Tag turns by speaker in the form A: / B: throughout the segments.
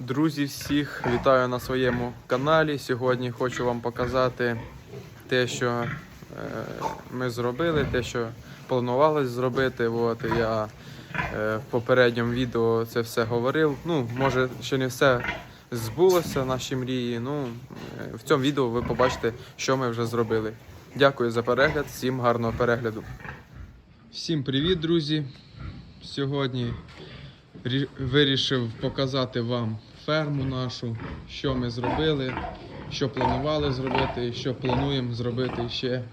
A: Друзі, всіх вітаю на своєму каналі. Сьогодні хочу вам показати те, що е, ми зробили, те, що планувалось зробити. От, я е, в попередньому відео це все говорив. Ну, може, ще не все збулося, наші мрії. Ну, е, в цьому відео ви побачите, що ми вже зробили. Дякую за перегляд, всім гарного перегляду. Всім привіт, друзі! Сьогодні вирішив показати вам ферму нашу, що ми зробили, що планували зробити, що плануємо зробити ще е,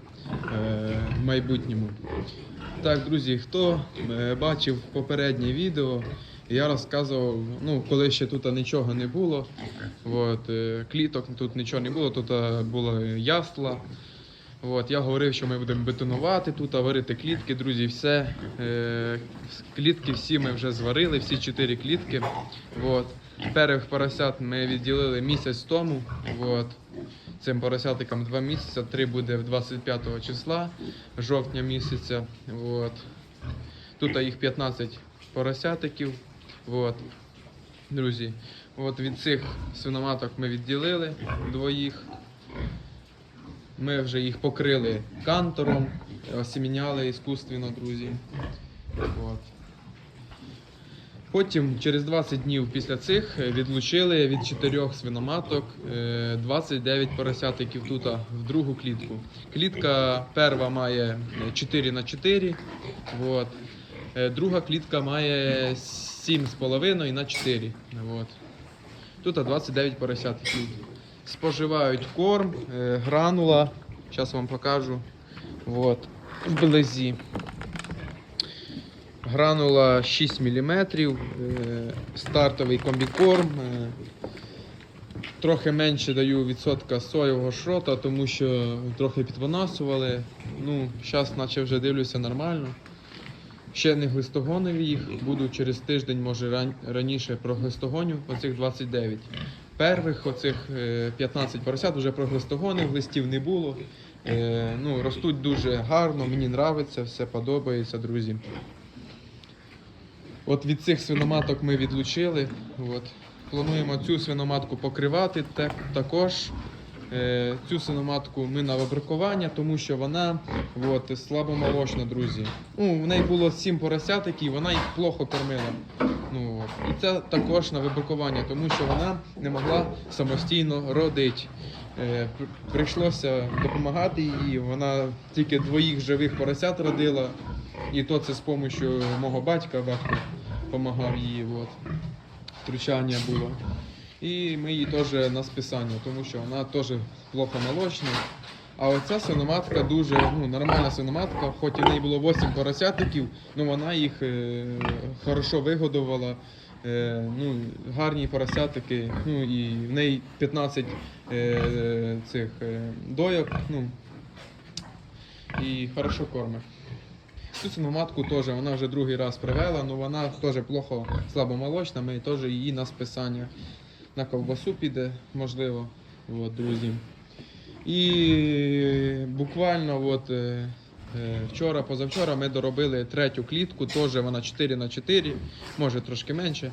A: в майбутньому. Так, друзі, хто е, бачив попереднє відео, я розказував, ну, коли ще тут нічого не було, от, е, кліток тут нічого не було, тут було ясла. От, я говорив, що ми будемо бетонувати тут, варити клітки, друзі, все. Е, клітки всі ми вже зварили, всі чотири клітки. От. Перших поросят ми відділили місяць тому. От. Цим поросятикам два місяці, три буде в 25 числа жовтня місяця. От. Тут їх 15 поросятиків. От. Друзі, от від цих свиноматок ми відділили двоїх. Ми вже їх покрили кантором, осіміняли іскусственно, друзі. От. Потім, через 20 днів після цих, е, відлучили від чотирьох свиноматок е, 29 поросятиків тут в другу клітку. Клітка перша має 4 на 4 от. Е, друга клітка має 7,5 на 4. От. Тут а, 29 поросятиків. Споживають корм, е, гранула. Зараз вам покажу. Вот. Вблизі. Гранула 6 мм, стартовий комбікорм. е, Трохи менше даю відсотка соєвого шрота, тому що трохи підвонасували. Ну, зараз наче вже дивлюся нормально. Ще не глистогонив їх, буду через тиждень, може ран- раніше проглистогоню оцих 29. Первих оцих е, 15 поросят вже проглистогонив, листів не було. Е, Ну, ростуть дуже гарно, мені подобається, все подобається, друзі. От від цих свиноматок ми відлучили. От. Плануємо цю свиноматку покривати так, також. Е, цю свиноматку ми на вибракування, тому що вона от, слабомолочна, друзі. Ну, в неї було 7 поросяток і вона їх плохо кормила. Ну. І це також на вибракування, тому що вона не могла самостійно родити. Е, прийшлося допомагати їй. Вона тільки двоїх живих поросят родила. І то це з допомогою мого батька батько допомагав їй. От. Втручання було. І ми її теж на списання, тому що вона теж плохо молочна. А оця свиноматка дуже ну, нормальна свиноматка, хоч і в неї було 8 поросятиків, ну вона їх е, хорошо вигодувала. Е, ну, гарні поросятики, ну і в неї 15 е, цих е, дойок, ну, і хорошо кормить. Цю свиноматку теж вона вже другий раз привела, але вона теж плохо слабомолочна, ми теж її на списання на ковбасу піде, можливо, от, друзі. І буквально от, е, е, вчора, позавчора ми доробили третю клітку, теж вона 4 на 4 може трошки менше.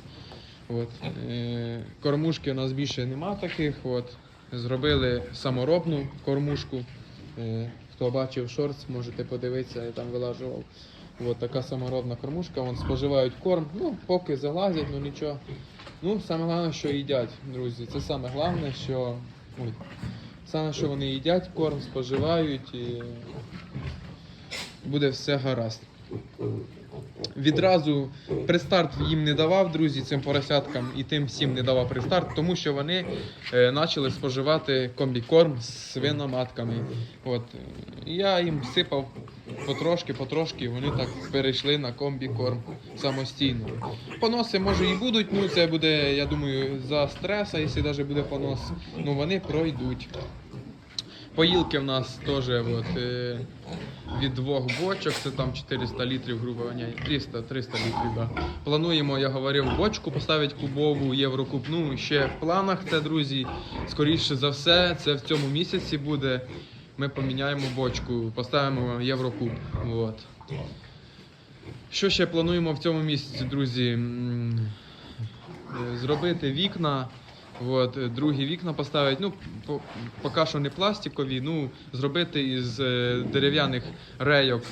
A: От. Е, Кормушки у нас більше нема таких. От. Зробили саморобну кормушку. Хто бачив шортс, можете подивитися, я там вилажував. От така саморобна кормушка, вон споживають корм, ну, поки залазять, ну нічого. Ну, саме головне, що їдять, друзі. Це саме головне, що. Ой. Саме, що вони їдять, корм споживають і буде все гаразд. Відразу пристарт їм не давав, друзі, цим поросяткам і тим всім не давав пристарт, тому що вони е, почали споживати комбікорм з свиноматками. От. Я їм сипав потрошки, потрошки, вони так перейшли на комбікорм самостійно. Поноси може і будуть, ну це буде, я думаю, за стреса, якщо навіть буде понос, ну вони пройдуть. Поїлки в нас теж от, е, від двох бочок, це там 400 літрів, грубо говоря, 300, 300 літрів. Да. Плануємо, я говорив, бочку поставити кубову, єврокуб. Ну, ще в планах це, друзі. Скоріше за все, це в цьому місяці буде. Ми поміняємо бочку, поставимо єврокуб. От. Що ще плануємо в цьому місяці, друзі? Е, зробити вікна. От, е, другі вікна поставити. Ну, по, поки що не пластикові, ну, зробити із е, дерев'яних рейок,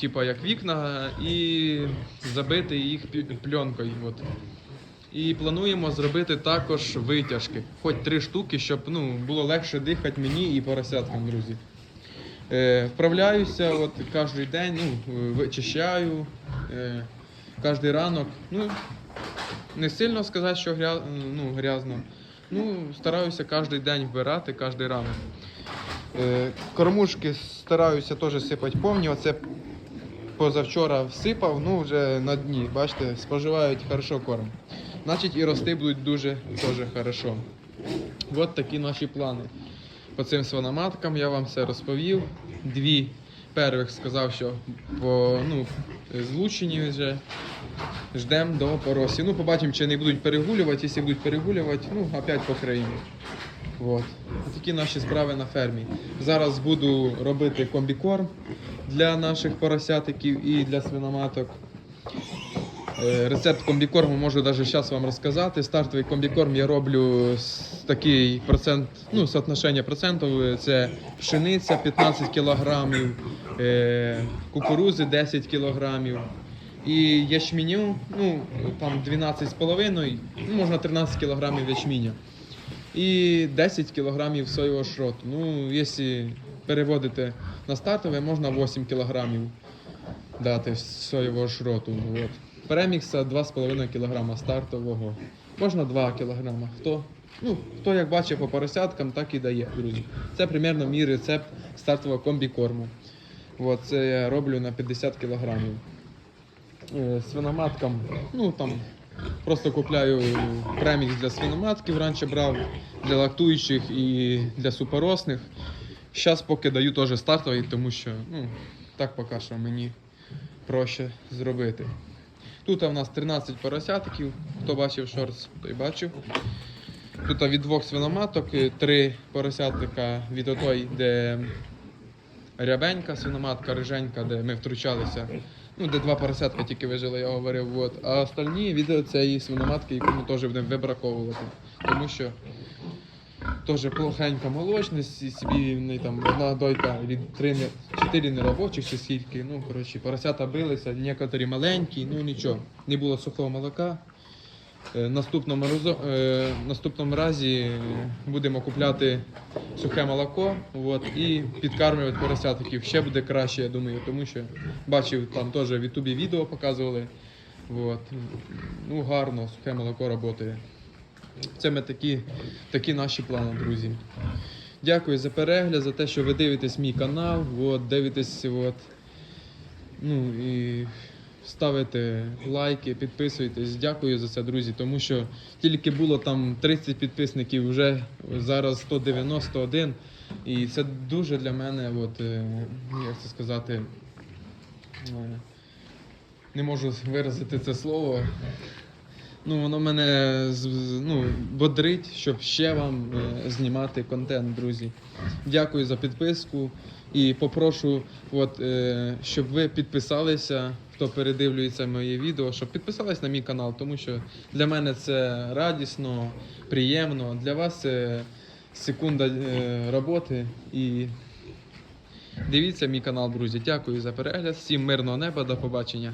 A: типу як вікна, і забити їх пленкою. От. І плануємо зробити також витяжки, хоч три штуки, щоб ну, було легше дихати мені і поросяткам, друзі. Е, вправляюся от, кожен день, ну, вичищаю е, кожен ранок. Ну, не сильно сказати, що гря... ну, грязно. Ну, стараюся кожен день вбирати, кожен ранок. Е, кормушки стараюся теж сипати повні. Оце позавчора всипав, ну вже на дні. Бачите, споживають хорошо корм. Значить і рости будуть дуже теж хорошо. От такі наші плани. По цим свиноматкам я вам все розповів. Дві первих сказав, що по, ну, злучені вже. Ждемо до поросі. Ну, побачимо, чи не будуть перегулювати. Якщо будуть перегулювати, ну, опять покриємо. Вот. Такі наші справи на фермі. Зараз буду робити комбікорм для наших поросятиків і для свиноматок. Е, Рецепт комбікорму можу навіть зараз вам розказати. Стартовий комбікорм я роблю з такий процент, ну, соотношення процентів. Це пшениця 15 кілограмів, е, кукурузи 10 кілограмів. І ячменю, ну, там 12,5, ну, можна 13 кілограмів ячменя. І 10 кілограмів соєвого шроту. Ну, якщо переводити на стартове, можна 8 кілограмів дати соєвого шроту. От. Премікса 2,5 кг стартового. Можна 2 кг. Хто, ну, хто як бачить по поросяткам, так і дає, друзі. Це примерно мій рецепт стартового комбікорму. От, це я роблю на 50 кг. Е, Свиноматкам, ну там просто купляю премікс для свиноматків, раніше брав для лактуючих і для супоросних. Зараз поки даю теж стартовий, тому що ну, так поки що мені проще зробити. Тут у нас 13 поросятиків. Хто бачив шортс, той бачив. Тут від двох свиноматок, е, три поросятика від отої, де рябенька свиноматка, риженька, де ми втручалися. Ну, де два поросятка тільки вижили, я говорив. От. А остальні від цієї свиноматки, яку ми теж будемо вибраковувати. Тому що теж плохенька молочність, і собі в неї там одна дойка від три чотири неробочих чи скільки. Ну, коротше, поросята билися, некоторі маленькі, ну нічого. Не було сухого молока. Е, Наступному, разу, е, наступному разі будемо купляти сухе молоко от, і підкармлювати поросятиків. Ще буде краще, я думаю, тому що бачив там теж в Ютубі відео показували. От. Ну, гарно, сухе молоко працює. Це ми такі, такі наші плани, друзі. Дякую за перегляд, за те, що ви дивитесь мій канал, от, дивитесь, от, ну і ставите лайки, підписуйтесь. Дякую за це, друзі, тому що тільки було там 30 підписників, вже зараз 191. І це дуже для мене, от, е, як це сказати, е, не можу виразити це слово. Ну, воно мене ну, бодрить, щоб ще вам е, знімати контент, друзі. Дякую за підписку і попрошу, от, е, щоб ви підписалися, хто передивлюється моє відео, щоб підписались на мій канал, тому що для мене це радісно, приємно. Для вас це секунда е, роботи. І дивіться мій канал, друзі. Дякую за перегляд. Всім мирного неба, до побачення.